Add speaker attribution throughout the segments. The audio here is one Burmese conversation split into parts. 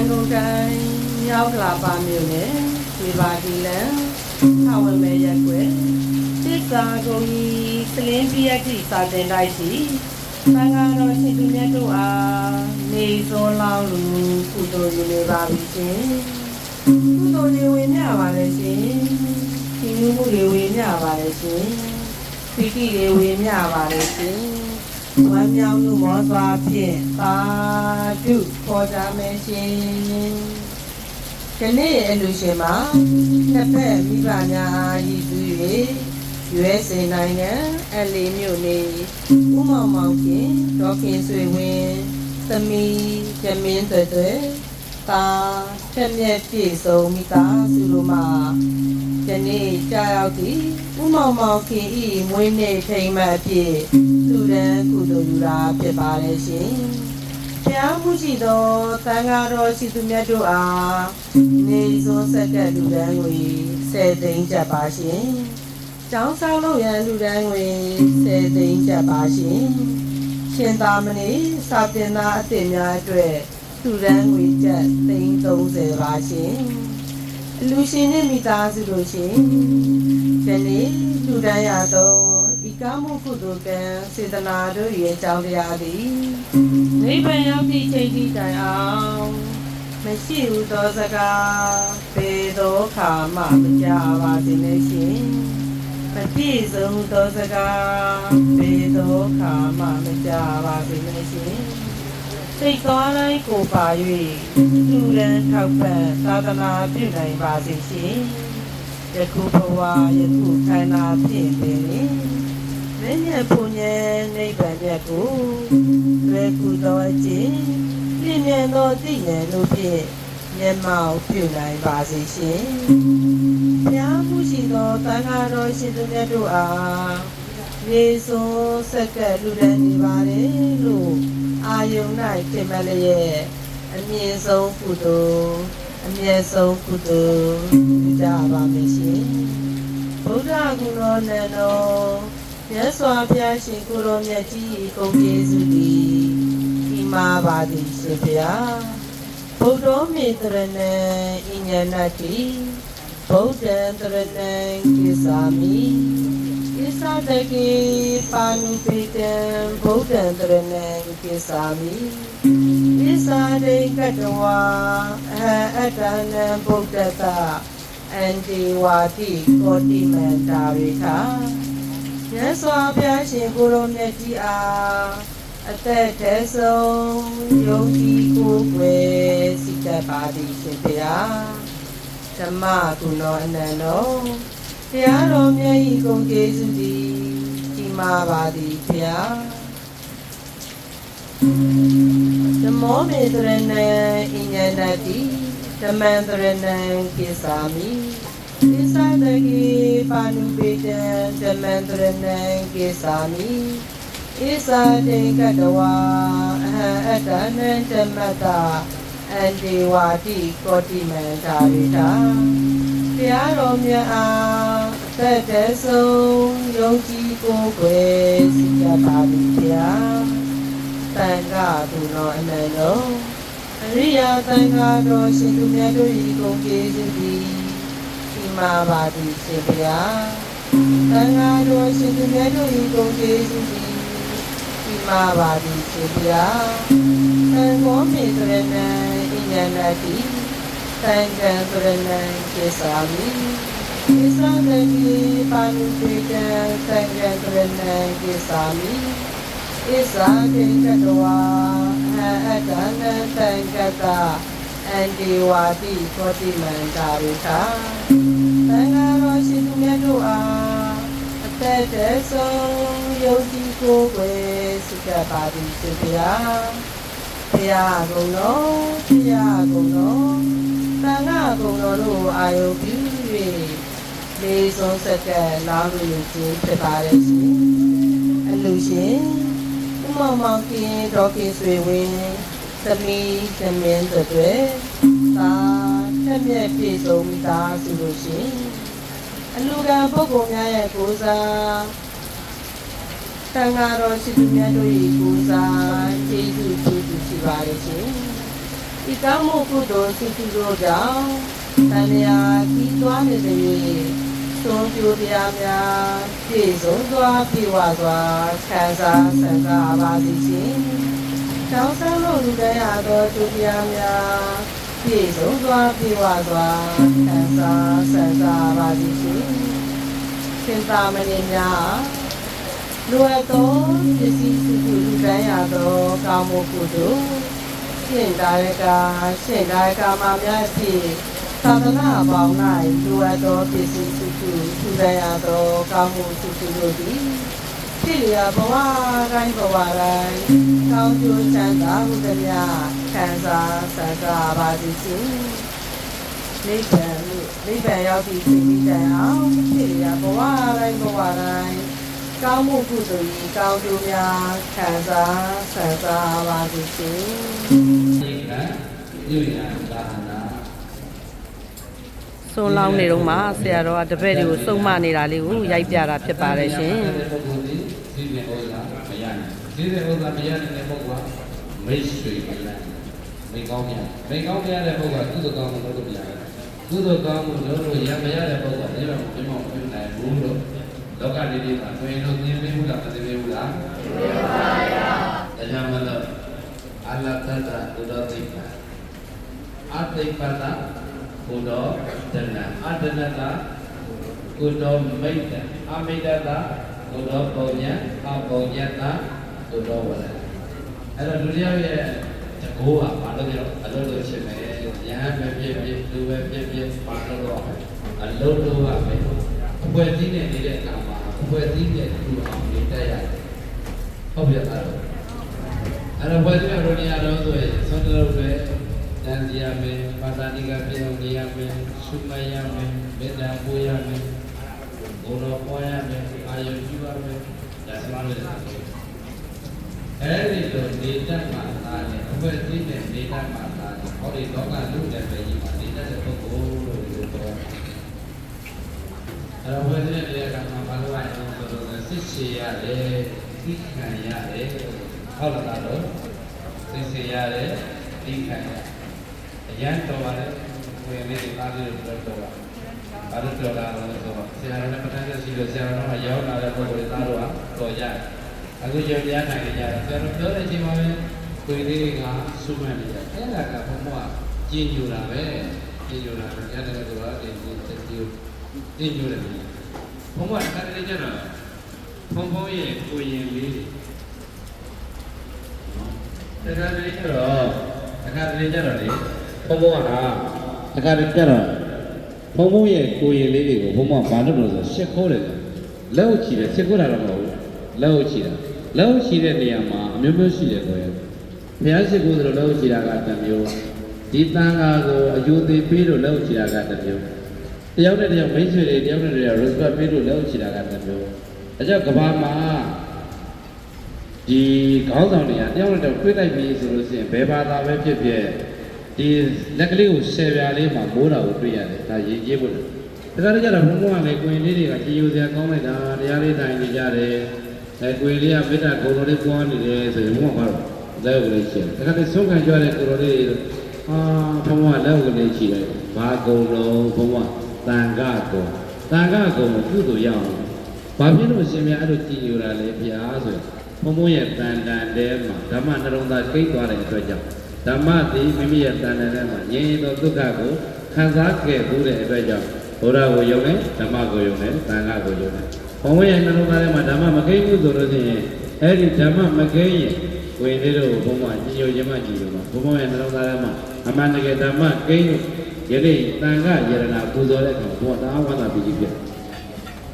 Speaker 1: န်ကုန်တိုင်းမြောက်ကလာပါမြို့နယ်ဝေပါဒီလန်ထာဝမဲရက်ွယ်တစ်သာကုန်ကြီးစလင်းပြည့်တိစာတင်တိုက်စီသံဃာတော်ရှင်သူမြတ်တို့အားနေစောလောင်းလူကုသိုလ်ယူနေပါပြီရှင်ကုသိုလ်တွေဝင်မြပါလေရှင်ဒီမှုမှုတွေဝင်မြပါလေရှင်ခီတီတွေဝင်မြပါလေရှင် ဝမ်းမြောက်မှုမောစွာဖြင့်သာဓုခေါ်ကြမယ်ရှင်ဒီနေ့အလူရှင်မှာနှစ်ဖက်မိဘများအားရည်စူး၍ရွေးစင်နိုင်ငံအလီမြို့နေဥမောင်မောင်ခင်ဒေါခင်ဆွေဝင်းသမီးဂျမင်းတွေ့တွေ့တာထက်မြက်ပြည့်စုံမိသားစုလိုမှာဒီနေ့ကြာရောက်သည့်ဥမောင်မောင်ခင်ဤမွေးနေ့ထိမ်းမှတ်အဖြစ် သူရန်ကုသိုလ်ယူတာဖြစ်ပါတယ်ရှင်ဘုရားမှုရှိသောသံဃာတော်ရှိသူမြတ်တို့အားနေစွန်းဆက်ကပ်လူတန်းကိုဆယ်သိန်းကျပ်ပါရှင်။ကျောင်းဆောင်လို့ရန်လူတန်းကိုဆယ်သိန်းကျပ်ပါရှင်။ရှင်သာမဏေစာတင်သားအစ်စ်များအတွက်လူတန်းကိုကျပ်သိန်း30ပါရှင်။အလူရှင်နဲ့မိသားစုတို့ရှင်ဒီနေ့လူတန်းရသော ဤကားမှုကုသိုလ်ကံစေတနာတို့ရဲ့အကြောင်းတရားသည်နိဗ္ဗာန်ရောက်သည့်ချိန်ထိတိုင်အောင်မရှိဟုသောစကားပေသောခါမှမကြပါစေနဲ့ရှင်မပြည့်စုံသောစကားပေသောခါမှမကြပါစေနဲ့ရှင်စိတ်သွားတိုင်းကိုပါ၍လူရန်ထောက်ပံ့သာသနာပြုနိုင်ပါစေရှင်ယခုဘဝယခုခန္ဓာဖြင့်ပင် မင်းရဲ့ဘုံရဲ့နိဗ္ဗာန်မြတ်ကိုလွယ်ကူသောအခြင်းပြည့်မြတ်သောသိဉာဏ်တို့ဖြင့်မျက်မှောက်ပြုနိုင်ပါစေရှင်ဘုရားမှုရှိသောသံဃာတော်ရှင်သူမြတ်တို့အားရေစွန်းဆက်ကပ်လူဒန်းနေပါလေလို့အာယုန်၌တင်မလျက်အမြင့်ဆုံးကုသိုလ်အမြတ်ဆုံးကုသိုလ်ပြုကြပါမယ်ရှင်ဗုဒ္ဓဂုဏောနန္ဒော မြတ်စွာဘုရားရှင်ကိုရောမြတ်ကြီးကုန်ကျေးဇူးသည်ဒီမှာပါသည်ရှင်ဘုရားဗုဒ္ဓမေတရဏံဣညာဏတိဗုဒ္ဓံတရဏံကိသာမိကိသာတကေပါဏုပိတံဗုဒ္ဓံတရဏံကိသာမိကိသာတေကတဝါအဟံအတ္တနံဗုဒ္ဓတအန္တိဝါတိကောတိမန္တာရိထာ မြတ်စွာဘုရားရှင်ကိုရောမြတ်ကြီးအားအသက်ထဲဆုံးယုံကြည်ကိုယ်ွယ်စိတ်တတ်ပါသည်ရှင်ဘုရားဓမ္မကုဏောအနန္တောတရားတော်မြတ်ဤကုန်ကျေးဇူးသည်ကြီးမားပါသည်ဘုရားဓမ္မောမေတရဏံဣညာဏတိဓမ္မံတရဏံကိသာမိကိသာတကေပါဏုပေတံဓမ္မံတရဏံကိသာမိ ဣသာတေကတဝါအဟံအတ္တနံဓမ္မတအန္တိဝါတိကောတိမန္တာရိတာတရားတော်မြတ်အားအသက်တဆုံးယုံကြည်ကိုယ်ွယ်စိတ်ကြပါသည်ဘုရားတန်ခါသူတော်အနန္တောအရိယာတန်ခါတော်ရှင်သူမြတ်တို့ဤကုန်ကျေးဇူးသည်ဒီ မှာပါသည်ရှင်ဘုရားတန်ခါတော်ရှင်သူမြတ်တို့ဤကုန်ကျေးဇူးသည်ဒီမှာပါသည်ရှင်ဘုရားသံဃောမေတရဏံဣညာဏတိသံဃံတရဏံကေသာမိကိသတတိပါဏုတေတံသံဃံတရဏံကေသာမိဣဇာတိကတဝါအဟအတ္တနံတံကတ အန္တိဝါတိကောတိမန္တာရိသာသံဃာတော်ရှင်သူမြတ်တို့အားအသက်တဆုံးယုတ်တိကိုယ်ွယ်စိတ်ကပါသည်ရှင်ဘုရားဘုရားကုံတော်ဘုရားကုံတော်သံဃာကုံတော်တို့အာယုပြု၍လေးဆုံးဆက်ကလောင်းလူချင်းဖြစ်ပါရဲ့ရှင်အလူရှင်ဥမောင်မောင်ကင်းဒေါကင်းဆွေဝင်း သမီးသမင်းတွေသာထက်မြက်ပြည့်စုံမိသားစုလို့ရှင်အလူကပုဂ္ဂိုလ်များရဲ့ကိုးစားတန်ဃာတော်ရှိသူများတို့၏ကိုးစားကျေးဇူးပြုစုရှိပါရဲ့ရှင်ဤကောင်းမှုကုသိုလ်စုစုတို့ကြောင့်တန်မြာကြီးသွားနေသည်သွန်ပြိုတရားများပြည့်စုံစွာပြေဝစွာခံစားဆန္ဒပါသည်ရှင်။ တောင်းဆလို့လူတိုင်းအားသောသူတရားများပြည့်စုံစွာပြေဝစွာခံစားဆန္ဒပါသည်ရှင်။ရှင်သာမဏေများလိုအပ်သောပစ္စည်းစုစုလူတိုင်းအားသောကောင်းမှုကုသိုလ်ရှင်ဒါရကရှင်ဒါရကမှာများဖြစ်သာသနာပေါင်း၌လူအပ်သောပစ္စည်းစုစုထူထပ်ရသောကောင်းမှုစုစုတို့သည်ဖြစ်လျာဘဝတိုင်းဘဝတိုင်း ကောင်းကျိုးချမ်းသာမှုသည်များခံစားဆန္ဒပါသည်ရှင်နိဗ္ဗာန်နိဗ္ဗာန်ရောက်သည့်สิ่งတန်အောင်ဖြစ်လျာဘဝတိုင်းဘဝတိုင်းကောင်းမှုကုသိုလ်ဤကောင်းကျိုးများခံစားဆန္ဒပါသည်ရှင်
Speaker 2: ဒီကညဉ့်ရသာနာ
Speaker 1: စွန်လောင်းနေတော့မှဆရာတော်ကတပည့်တွေကိုစုံမနေတာလေးကိုရိုက်ပြတာဖြစ်ပါတယ်ရှင်
Speaker 2: ပုဂ္ဂိုလ် ဒီဒီမေဩဇာမရနိုင်ဒီမေဩဇာမရနိုင်တဲ့ပုဂ္ဂိုလ်ကမိတ်ဆွေမလန်းမိကောင်းမြတ်မိကောင်းမြတ်တဲ့ပုဂ္ဂိုလ်ကကုသကောင်းမှုလုပ်လို့ရတယ်ကုသကောင်းမှုလုပ်လို့ရမရတဲ့ပုဂ္ဂိုလ်ကဒီလိုဒီမောပြုနိုင်ဘူးလို့လောကလေးတွေမှာတွင်လို့သိနေဘူးလားမသိဘူးလားသိပါပါဘုရားတရားမလို့အလတ္တသုဒ္ဓတိပ္ပအတိပ္ပတဘုဒ္ဓတဏအတ္တနတကုတောမိတ်တအမိတ်တကုတောပုံညာအပုံညာတ ကုတောဝရအဲ့တော့လူတယောက်ရဲ့တကိုးကဘာလို့လဲအလုပ်လုပ်ချင်တယ်ညာပဲဖြစ်ဖြစ်လူပဲဖြစ်ဖြစ်ဘာလို့တော့အလုပ်လုပ်ရမယ်အဖွဲ့အစည်းနဲ့နေတဲ့အခါမှာအဖွဲ့အစည်းနဲ့လူအောင်နေတတ်ရတယ်ဟုတ်ပြတာတော့အဲ့တော့ဘယ်လိုလုပ်နေရတော့ဆိုရင်သွန်တလို့ပဲတန်စီရမယ်ပါတာနိကပြောင်းနေရမယ်ရှုမရမယ်မေတ္တာပို့ရမယ်ဘုရောပွားရမယ်အာယုပြုရမယ်ဒါစမလို့ရတယ် အဲဒီလိုနေတတ်မှသာတယ်အခွင့်အရေးနဲ့နေတတ်မှသာတယ်ဟောဒီလောကလူတဲ့ပဲကြီးမှာနေတတ်တဲ့ပုဂ္ဂိုလ်လို့ပြောတော့အဲတော့ဘယ်နဲ့တရားကမှဘာလို့ရအောင်ဆိုတော့စစ်ရှည်ရတယ်သိခံရတယ်ဟုတ်လားတော့စစ်ရှည်ရတယ်သိခံရအရန်တော်ပါတယ်ဝင်လေးတွေသားလေးတွေတော့တော်ပါအဲ့ဒါပြောတာလို့ဆိုတော့ဆရာတော်နဲ့ပဋ္ဌာန်းချက်ရှိလို့ဆရာတော်ကရောက်လာတဲ့ပုဂ္ဂိုလ်တွေသားတို့ကတော်ကြတယ်။ အခုကျောင်းတရားထိုင်နေကြတယ်ဆရာတော်ပြောတဲ့အချိန်မှာပဲကိုယ်လေးကဆုမှတ်နေတယ်။အဲ့ဒါကဘုံဘကကျင်းညူတာပဲကျင်းညူတာပဲရတယ်ဆိုတော့ဒီဒီဒီကျင်းညူတယ်။ဘုံဘကတကယ်ကြတော့ဘုံဘုံရဲ့ကိုရင်လေးတွေတခါတလေကျတော့တခါတလေကျတော့လေဘုံဘုံကတခါတလေကျတော့ဘုံဘုံရဲ့ကိုရင်လေးတွေကိုဘုံဘုံကဘာလုပ်လို့ဆိုရှစ်ခိုးတယ်လက်ဟုတ်ချီတယ်ရှစ်ခိုးတာတော့မဟုတ်ဘူးလက်ဟုတ်ချီတာ လက်ဟုတ်ချီတဲ့နေရာမှာအမျိုးမျိုးရှိတယ်ကိုယ်ဘုရားရှိခိုးသလိုလက်ဟုတ်ချီတာကတစ်မျိုးဒီတန်ခါကိုအယူသေးပေးလို့လက်ဟုတ်ချီတာကတစ်မျိုးတယောက်နဲ့တယောက်မိတ်ဆွေတွေတယောက်နဲ့တယောက် respect ပေးလို့လက်ဟုတ်ချီတာကတစ်မျိုးအဲကြောင့်ကဘာမှာဒီခေါင်းဆောင်တွေကတယောက်နဲ့တယောက်တွေ့လိုက်ပြီဆိုလို့ရှိရင်ဘယ်ဘာသာပဲဖြစ်ဖြစ်ဒီလက်ကလေးကိုဆယ်ပြားလေးမှာမိုးတာကိုတွေ့ရတယ်ဒါရေးရေးဖို့လို့ဒါကြတော့ဘုံဘုံကလည်းကိုရင်လေးတွေကကြည်ယူစရာကောင်းလိုက်တာတရားလေးတိုင်နေကြတယ် အဲကိုရင်လေးကမေတ္တာကိုယ်တော်လေးပွားနေတယ်ဆိုရင်ဘုံကဘာလို့လက်ကိုလေးချင်တယ်ဒါကြတဲ့ဆုံးခံကြတဲ့ကိုယ်တော်လေးအာဘုံကလက်ကိုလေးချီတယ်ဘာကုံလုံးဘုံကတန်ခကုံတန်ခကုံကိုကုသိုလ်ရအောင်ဘာဖြစ်လို့ရှင်များအဲ့လိုကြည်ယူတာလဲဗျာဆိုရင်ဘုံဘုံရဲ့တန်တန်တဲမှာဓမ္မနှလုံးသားကိတ်သွားတဲ့အတွက်ကြောင့်ဓမ္မသည်မိမိရဲ့တဏ္ဍာထဲမှာငြိမ်းသောဒုက္ခကိုခံစားခဲ့မှုတဲ့အတွက်ကြောင့် ဘုရားကိုယုံတယ်ဓမ္မကိုယုံတယ်သံဃာကိုယုံတယ်ဘုံဝိရဲ့နှလုံးသားထဲမှာဓမ္မမကိန်းဘူးဆိုလို့ရှိရင်အဲ့ဒီဓမ္မမကိန်းရင်ဝင်လေးတို့ဘုံမှာညညခြင်းမကြည့်လို့မှာဘုံဝိရဲ့နှလုံးသားထဲမှာအမှန်တကယ်ဓမ္မကိန်းလို့ယနေ့သံဃာယရနာပူဇော်တဲ့အခါဘုရားသာဝန္တာပြီးပြီဖြစ်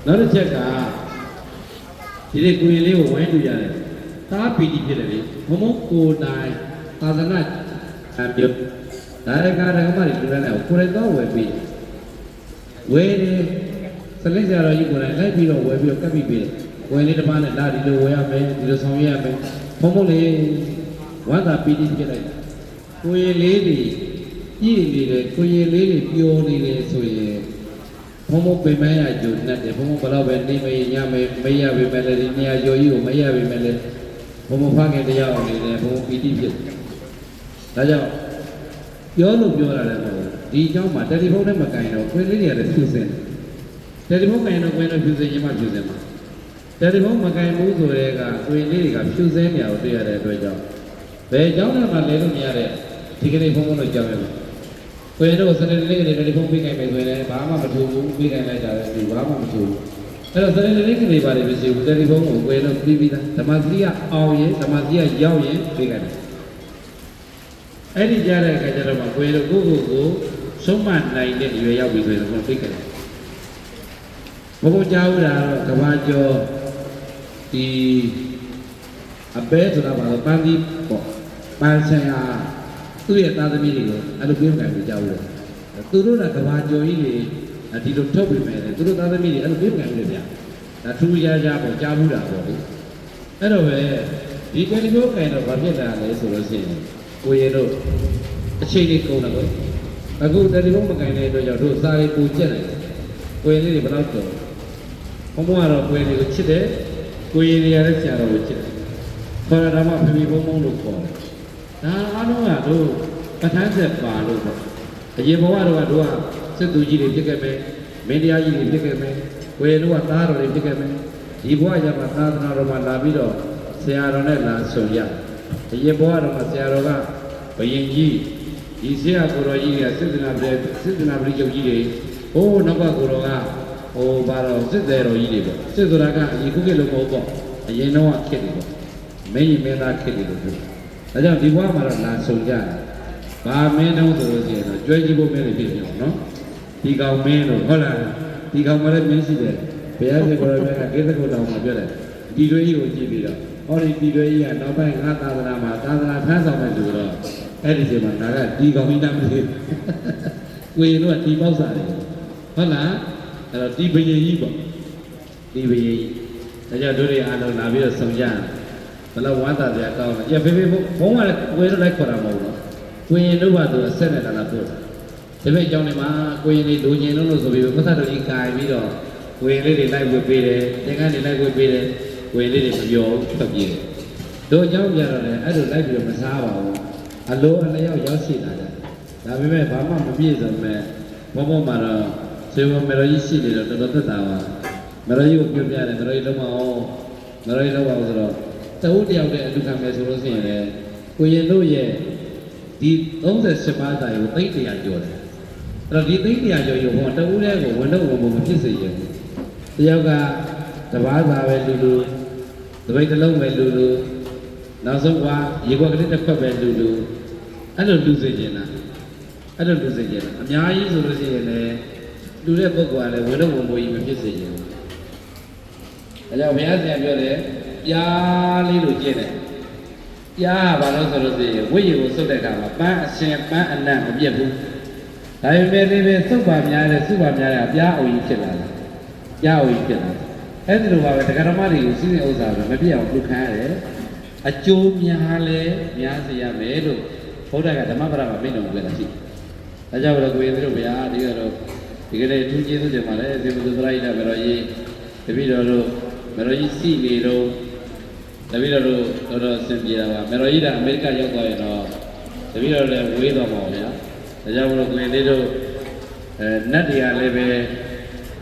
Speaker 2: နောက်တစ်ချက်ကဒီလေကိုရင်လေးကိုဝိုင်းတူရတယ်သာပီတိဖြစ်တယ်လေဘုံဘုံကိုယ်တိုင်သာသနာအပြုဒါရကရကမတွေလူရတဲ့ကိုယ်တိုင်တော့ဝယ်ပြီး ဝယ်တယ်စလိတ်ကြတော်ကြီးကိုယ်တိုင်လိုက်ပြီးတော့ဝယ်ပြီးတော့ကပ်ပြီးပြီးဝယ်လေးတစ်ပါးနဲ့လာဒီလိုဝယ်ရမယ်ဒီလိုဆောင်ရွက်ရမယ်ဘုံဘုံလေးဝါသာပီတိဖြစ်လိုက်ကိုယ်ရလေးတွေပြည့်နေတယ်ကိုယ်ရလေးတွေပျော်နေတယ်ဆိုရင်ဘုံဘုံပင်မရကြုံနဲ့တယ်ဘုံဘုံဘယ်တော့ပဲနေမရညမမရပေမဲ့လည်းဒီနေရာကျော်ကြီးကိုမရပေမဲ့လည်းဘုံဘုံဖခင်တရားအောင်နေတယ်ဘုံဘုံပီတိဖြစ်တယ်ဒါကြောင့်ပြောလို့ပြောတာလည်းမဟုတ်ဘူး ဒီအကြောင်းမှာတယ်လီဖုန်းနဲ့မကင်တော့ကိုယ်လေးတွေကလည်းဖြူစင်တယ်တယ်လီဖုန်းကင်တော့ကိုယ်တော့ဖြူစင်ရင်မှဖြူစင်မှာတယ်လီဖုန်းမကင်ဘူးဆိုတဲ့ကကိုယ်လေးတွေကဖြူစင်နေအောင်တွေ့ရတဲ့အတွက်ကြောင့်ဘယ်အကြောင်းနဲ့မှလဲလို့မရတဲ့ဒီကနေ့ဖုန်းဖုန်းလို့ကြောက်ရမှာကိုယ်တော့စနေနေ့ကလေးတယ်လီဖုန်းပေးကင်မယ်ဆိုရင်လည်းဘာမှမထူဘူးပေးကင်လိုက်တာလည်းဒီဘာမှမထူဘူးအဲ့တော့စနေနေ့ကနေပါလေမရှိဘူးတယ်လီဖုန်းကိုကိုယ်တော့ပြီးပြီးသားဓမ္မစရိယအောင်ရင်ဓမ္မစရိယရောက်ရင်ပြေးကြတယ် အဲ့ဒီကြားတဲ့အခါကျတော့မှကိုယ်တော့ကိုယ့်ကိုယ်ကိုဆုံးမနိုင်တဲ့အရွယ်ရောက်ပြီဆိုရင်တော့ပြေးကြတယ်ဘုရားကြားဦးတာတော့ကဘာကျော်ဒီအပဲဆိုတာပါတော့ပန်းပြီးပေါ့ပန်းဆင်ဟာသူ့ရဲ့သားသမီးတွေကိုအဲ့လိုပြေးကြတယ်ကြားဦးတယ်သူတို့ကကဘာကျော်ကြီးတွေဒီလိုထုတ်ပြီးမယ်လေသူတို့သားသမီးတွေအဲ့လိုပြေးကြတယ်ဗျာဒါထူးခြားခြားပေါ့ကြားဘူးတာပေါ့လေအဲ့တော့ပဲဒီတယ်လီဖုန်းကင်တော့ဘာဖြစ်လာလဲဆိုလို့ရှိရင် ကိုရဲတို့အချိန်လေးကုန်တယ်ကွအခုတယ်လီဖုန်းမကင်တဲ့အတွက်ကြောင့်တို့စားရေးပူကျက်နေတယ်ကိုရဲလေးတွေဘယ်တော့တော့ဘုံဘုံကတော့ကိုရဲလေးကိုချစ်တယ်ကိုရဲလေးရတဲ့ဆရာတော်ကိုချစ်တယ်ခေါ်ရတာမှဖေဖေဘုံဘုံလို့ခေါ်တယ်ဒါအားလုံးကတို့ပဋ္ဌာန်းဆက်ပါလို့ပေါ့အရင်ဘဝတော့ကတို့ကစစ်သူကြီးတွေဖြစ်ခဲ့မယ်မင်းတရားကြီးတွေဖြစ်ခဲ့မယ်ဝေလူကသားတော်တွေဖြစ်ခဲ့မယ်ဒီဘဝကျမှသာသနာတော်မှာလာပြီးတော့ဆရာတော်နဲ့လာဆုံရဒီရေ ဘဝတော်မှာဆရာတော်ကဘယင်ကြီးဒီဆရာကိုတော်ကြီးကစစ်တနာပြေစစ်တနာပရိချုပ်ကြီးတွေဟိုးနောက်ကကိုတော်ကဟိုဘာတော်စစ်သေးတော်ကြီးတွေပေါ့စစ်ဆိုတာကအရင်ခုခေတ်လိုမဟုတ်ပေါ့အရင်တော့ခက်တယ်ပေါ့မင်းကြီးမင်းသားခက်တယ်လို့ပြောဒါကြောင့်ဒီဘဝမှာတော့လာဆုံကြတယ်ဘာမင်းတော့ဆိုလို့ရှိရင်တော့ကြွယ်ကြည့်ဖို့မင်းတွေဖြစ်နေအောင်နော်ဒီကောင်မင်းတို့ဟုတ်လားဒီကောင်မလည်းမင်းရှိတယ်ဘုရားရှင်ကိုယ်တော်မြတ်ကကိစ္စကိုတောင်းမှာပြောတယ်ဒီတွေကြီးကိုကြည့်ပြီးတော့ ဟောဒီဒီတွေကြီးကနောက်ပိုင်းငါသာသနာမှာသာသနာဖန်ဆောင်မယ်ဆိုတော့အဲ့ဒီချိန်မှာငါကဒီကောင်ကြီးတမ်းမသိကိုရင်တို့ကဒီပေါက်စားတယ်ဟုတ်လားအဲ့တော့ဒီဘယင်ကြီးပေါ့ဒီဘယင်ကြီးဒါကြောင့်တို့တွေအားလုံးလာပြီးတော့ဆုံကြတယ်ဘယ်လောက်ဝမ်းသာကြကောင်းလဲရဖေဖေဘုံကလည်းကိုရင်တို့လိုက်ခေါ်တာမဟုတ်ဘူးကိုရင်တို့ကသူအဆက်နဲ့လာလာပို့တယ်ဒီဘက်ကြောင့်နေမှာကိုရင်လေးလူညင်လုံးလို့ဆိုပြီးပတ်သက်တော်ကြီးကာပြီးတော့ကိုရင်လေးတွေလိုက်ဝေပေးတယ်သင်္ကန်းတွေလိုက်ဝေပေးတယ် ကိုရင်လေးတွေမပြောဘူးထွက်ပြေးတယ်တို့အကြောင်းပြတော့လည်းအဲ့လိုလိုက်ပြီးတော့မစားပါဘူးအလိုအလျောက်ရောက်ရှိလာတယ်ဒါပေမဲ့ဘာမှမပြည့်စုံမဲ့ဘုံဘုံမှာတော့ဇေဝမေရောကြီးရှိနေတော့တော်တော်သက်သာပါမေရောကြီးကိုပြောပြတယ်မေရောကြီးလုံးမအောင်မေရောကြီးလုံးအောင်ဆိုတော့တဝုတ်တယောက်တည်းအလူခံမယ်ဆိုလို့ရှိရင်လေကိုရင်တို့ရဲ့ဒီ38ပါးစာကိုသိတ္တရာကျော်တယ်အဲ့တော့ဒီသိန်းတရားကျော်ရုံကတဦးလေးကိုဝန်တော့ဝန်မမဖြစ်စေရဘူးတယောက်က တပားသာပဲလူလူတပိတ်တစ်လုံးပဲလူလူနောက်ဆုံးကရေခွက်ကလေးတစ်ခွက်ပဲလူလူအဲ့လိုလူစေချင်တာအဲ့လိုလူစေချင်တာအများကြီးဆိုလို့ရှိရင်လည်းလူတဲ့ပုဂ္ဂိုလ်ကလည်းဝန်တော့ဝန်မကြီးမဖြစ်စေချင်ဘူးအဲကြောင့်ဘုရားဆရာပြောတယ်ပြားလေးလိုကျင့်တယ်ပြားကဘာလို့ဆိုလို့ရှိရင်ဝိရကိုစုပ်တဲ့အခါမှာပန်းအရှင်ပန်းအနံ့မပြတ်ဘူးဒါပေမဲ့လည်းပဲသုတ်ပါများတယ်စုပါများတယ်အပြားအုံကြီးဖြစ်လာတယ်။ပြားအုံကြီးဖြစ်လာတယ်။ အဲ့ဒီလိုပါပဲတရားဓမ္မတွေကိုစီးတဲ့ဥစ္စာပဲမပြည့်အောင်ပြုခံရတယ်။အကျိုးများလဲများစေရမယ်လို့ဘုရားကဓမ္မပဒမှာပြတော်မူခဲ့တာရှိ။ဒါကြောင့်လည်းကိုယ်ရည်တို့ဗျာဒီကတော့ဒီကနေ့သူကျေးဇူးတင်ပါတယ်ဇေဘုဒ္ဓပရိဒမေတော်ကြီးတပည့်တော်တို့မေတော်ကြီးစီနေတော့တပည့်တော်တို့တော်တော်ဆင်ပြေတာပါမေတော်ကြီးကအမေရိကရောက်သွားရင်တော့တပည့်တော်လည်းဝေးသွားပါဦးဗျာ။ဒါကြောင့်မလို့ကိုယ်လေးတို့အဲနတ်တွေကလည်းပဲ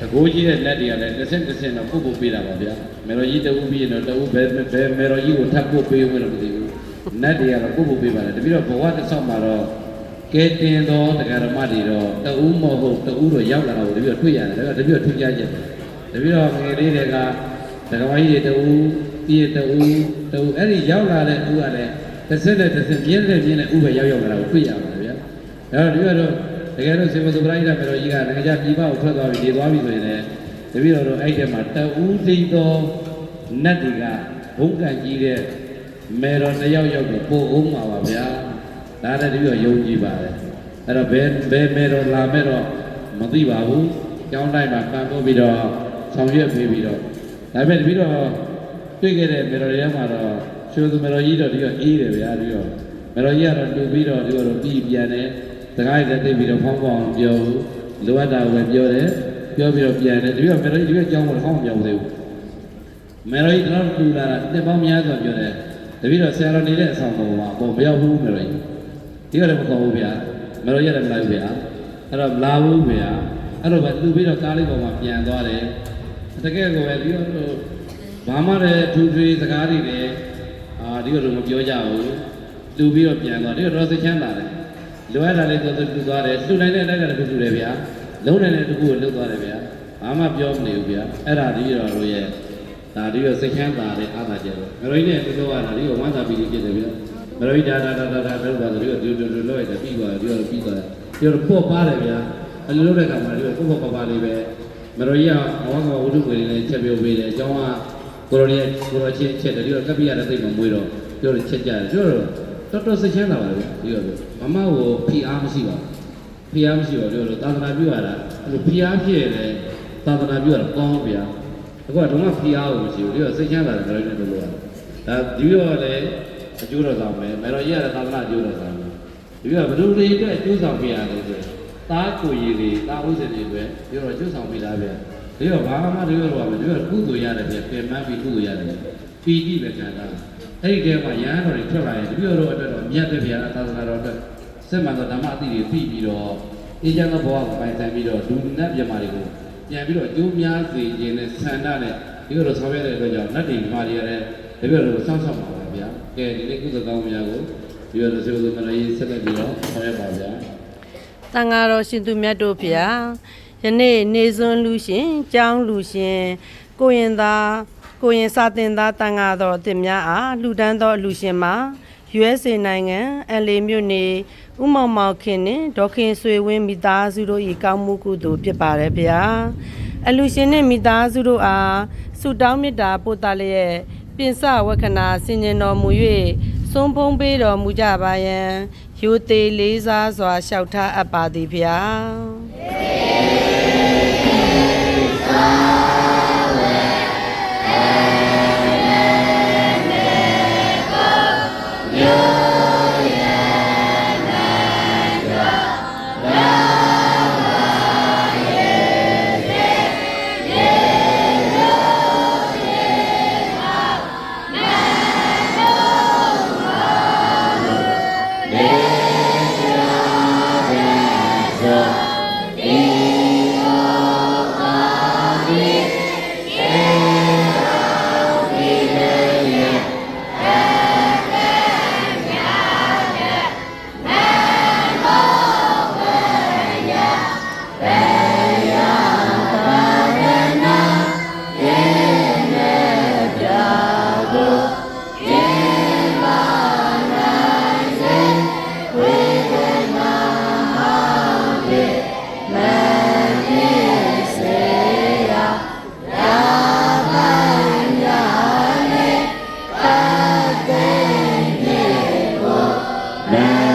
Speaker 2: တကိုးကြီးတဲ့နတ်တွေကလည်းတစ်ဆင့်တစ်ဆင့်တော့ပုတ်ပုတ်ပေးတာပါဗျာမေတော်ကြီးတဦးပြီးရင်တော့တဦးဘယ်ဘယ်မေတော်ကြီးကိုထပ်ပုတ်ပေးဦးမလို့မသိဘူးနတ်တွေကတော့ပုတ်ပုတ်ပေးပါတယ်တပိတော့ဘဝတစ်ဆောက်မှာတော့ကဲတင်သောတရားဓမ္မတွေတော့တဦးမဟုတ်တဦးတော့ရောက်လာတာကိုတပိတော့တွေ့ရတယ်ဒါပေမဲ့တပိတော့ထူးခြားချက်တပိတော့ငယ်လေးတွေကဒကမကြီးတွေတဦးပြီးရတဦးတဦးအဲ့ဒီရောက်လာတဲ့ဦးကလည်းတစ်ဆင့်နဲ့တစ်ဆင့်ပြင်းတဲ့ပြင်းတဲ့ဦးပဲရောက်ရောက်လာတာကိုတွေ့ရပါတယ်ဗျာဒါတော့ဒီကတော့ တကယ်လို့စေမသူပရိဒတ်မေတော်ကြီးကငကြပြည်ပကိုထွက်သွားပြီးနေသွားပြီဆိုရင်လည်းတပည့်တော်တို့အဲ့ဒီမှာတအူးသိသောနတ်တွေကဘုံကံကြီးတဲ့မေတော်တစ်ယောက်ယောက်ကိုပို့အောင်ပါပါဗျာဒါနဲ့တပည့်တော်ယုံကြည်ပါတယ်အဲ့တော့ဘယ်ဘယ်မေတော်လာမဲ့တော့မသိပါဘူးကျောင်းတိုင်းမှာပန်ဖို့ပြီးတော့ဆောင်ရွက်ပေးပြီးတော့ဒါပေမဲ့တပည့်တော်တွေ့ခဲ့တဲ့မေတော်တွေမှာတော့ရွှေသူမေတော်ကြီးတော့ဒီတော့အေးတယ်ဗျာဒီတော့မေတော်ကြီးကတော့တူပြီးတော့ဒီတော့ပြီးပြန်တယ် စကားတွေသိပြီးတော့ဖောင်းဖောင်းပြောဘူးလိုအပ်တာကိုပဲပြောတယ်ပြောပြီးတော့ပြန်တယ်တပည့်တော်မေတော်ကြီးဒီကအကြောင်းကိုဖောင်းမပြောသေးဘူးမေတော်ကြီးတော့တူလာတာတစ်ပေါင်းများစွာပြောတယ်တပည့်တော်ဆရာတော်နေတဲ့အဆောင်ပေါ်မှာအပေါ်မရောက်ဘူးမေတော်ကြီးဒီကလည်းမခေါ်ဘူးဗျာမတော်ရတယ်မလိုက်ဘူးဗျာအဲ့တော့မလာဘူးဗျာအဲ့တော့ပဲသူ့ပြီးတော့ကားလေးပေါ်မှာပြန်သွားတယ်တကယ်ကိုပဲဒီတော့ဘာမှလည်းထူထွေးစကားတွေလည်းအာဒီကတော့မပြောကြဘူးလူပြီးတော့ပြန်သွားဒီတော့စိတ်ချမ်းသာတယ် လိုအပ်တာလေးသူသူသွားတယ်လှူနိုင်တဲ့အတိုင်းကလည်းလှူတယ်ဗျာလုံးနိုင်တဲ့တစ်ခုကိုလှူသွားတယ်ဗျာဘာမှပြောမနေဘူးဗျာအဲ့ဒါဒီတော့တို့ရဲ့ဒါဒီတော့စိတ်ချမ်းသာတဲ့အားသာချက်ပဲမရိုင်းနဲ့ပြောရတာဒီတော့ဝမ်းသာပြီးဖြစ်တယ်ဗျာမရိုင်းဒါဒါဒါဒါဒါတော့ဒါဒီတော့ဒီလိုလိုလိုက်တယ်ပြီးသွားတယ်ဒီတော့ပြီးသွားတယ်ဒီတော့ပေါ့ပါတယ်ဗျာအဲ့လိုလုပ်တဲ့အခါမှာဒီတော့ပေါ့ပေါ့ပါပါလေးပဲမရိုင်းကဘဝကဝိတုငွေလေးနဲ့ချက်ပြောပေးတယ်အကြောင်းကကိုရိုနီကိုရိုချင်းချက်တယ်ဒီတော့ကပ်ပြရတဲ့သိမှမွေးတော့ပြောလို့ချက်ကြတယ်ဒီတော့ တော်တော်စိတ်ချမ်းသာပါလေဒီတော့မမကိုဖိအားမရှိပါဘူးဖျားမရှိပါဘူးလို့သာသနာပြုရတာအဲ့လိုဖျားဖြစ်တယ်သာသနာပြုရတာကောင်းဗျာအခုကတော့မှဖျားကိုမရှိဘူးဒီတော့စိတ်ချမ်းသာတယ်လည်းလို့လို့ရတယ်ဒါဒီတော့လည်းအကျိုးတော်ဆောင်ပဲမယ်တော့ရရသာသနာအကျိုးတော်ဆောင်ပဲဒီကဘယ်လိုတွေအတွက်အကျိုးဆောင်ပြရတယ်ဆိုရင်သားကိုရည်တွေသားဥစ္စာတွေအတွက်ဒီတော့အကျိုးဆောင်ပြလားဗျာဒီတော့ဘာမှဒီတော့ဘာမှဒီတော့ကုသိုလ်ရတယ်ဗျပြင်မှန်းပြီးကုသိုလ်ရတယ်ပီတိပဲခံတာ အဲ့ဒီတည်းမှာရဟန်းတော်တွေထွက်လာရင်ဒီတော့အတွက်တော့မြတ်တဲ့ဗျာသာသနာတော်အတွက်စက်မှန်သောဓမ္မအသည့်တွေပြီးပြီးတော့အေးချမ်းသောဘဝကိုပိုင်ဆိုင်ပြီးတော့လူနတ်မြတ်မာတွေကိုပြန်ပြီးတော့အကျိုးများစေခြင်းနဲ့ဆန္ဒနဲ့ဒီလိုတော့ဆောင်ရွက်တဲ့အတွက်ကြောင့်နတ်တွေမြမာတွေရတယ်ဒီလိုလိုစောင့်ရှောက်ပါပါဗျာကဲဒီနေ့ကုသကောင်းများကိုဒီလိုလိုစေလို့မလေးဆက်လက်ပြီးတော့ဆောင်ရွက်ပါဗျာ
Speaker 1: တန်ဃာတော်ရှင်သူမြတ်တို့ဖျားယနေ့နေစွန်းလူရှင်ကျောင်းလူရှင်ကိုရင်သား ကိုရင်စာတင်သားတန်ဃာတော်အစ်များအားလှူဒန်းသောအလူရှင်မှာ USA နိုင်ငံအန်လီမြို့နေဥမောင်မောင်ခင်နဲ့ဒေါခင်ဆွေဝင်းမိသားစုတို့၏ကောင်းမှုကုသိုလ်ဖြစ်ပါတယ်ဗျာအလူရှင်နဲ့မိသားစုတို့အားဆုတောင်းမေတ္တာပို့သလျက်ပြင်စဝက္ခဏာဆင်ញင်တော်မူ၍ဆုံးဖုံးပေးတော်မူကြပါယံယူသေးလေးစားစွာလျှောက်ထားအပ်ပါသည်ဗျာသာ Glory. Yeah.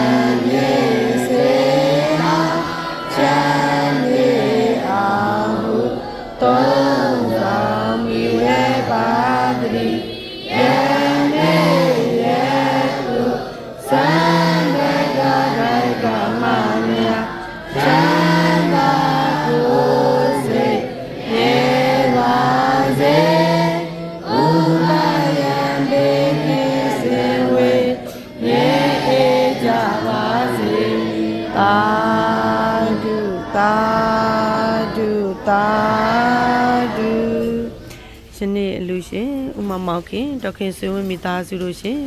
Speaker 1: ယနေ့အလူရှင်ဥမမောင်ခင်ဒေါက်ခင်ဆွေဝင်းမိသားစုတို့ရှင်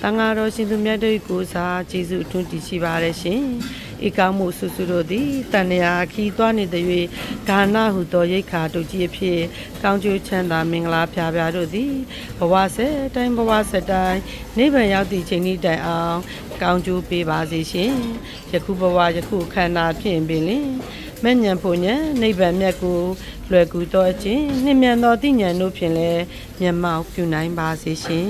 Speaker 1: တန်ဃာတော်ရှင်သူမြတ်တို့၏ကိုစားကျေးဇူးအထွန်းတည်ရှိပါရရှင်ဧကောင်းမှုဆုစုတို့သည်တန်ရာခီးသွားနေတဲ့၍ဒါနဟုသောရိတ်ခါတို့ကြီးအဖြစ်ကောင်းကျိုးချမ်းသာမင်္ဂလာဖျားဖျားတို့သည်ဘဝဆက်တိုင်းဘဝဆက်တိုင်းနိဗ္ဗာန်ရောက်သည့်ချိန်ဤတိုင်အောင် ကောင်းကျိုးပေးပါစေရှင်ယခုဘဝယခုခန္ဓာဖြင့်ပင်လင် မဲ့ညံဖို့ညံနိဗ္ဗာန်မြတ်ကိုလွယ်ကူသောအခြင်းနှင့်မြန်သောတိဉာဏ်တို့ဖြင့်လည်းမျက်မှောက်ပြုနိုင်ပါစေရှင်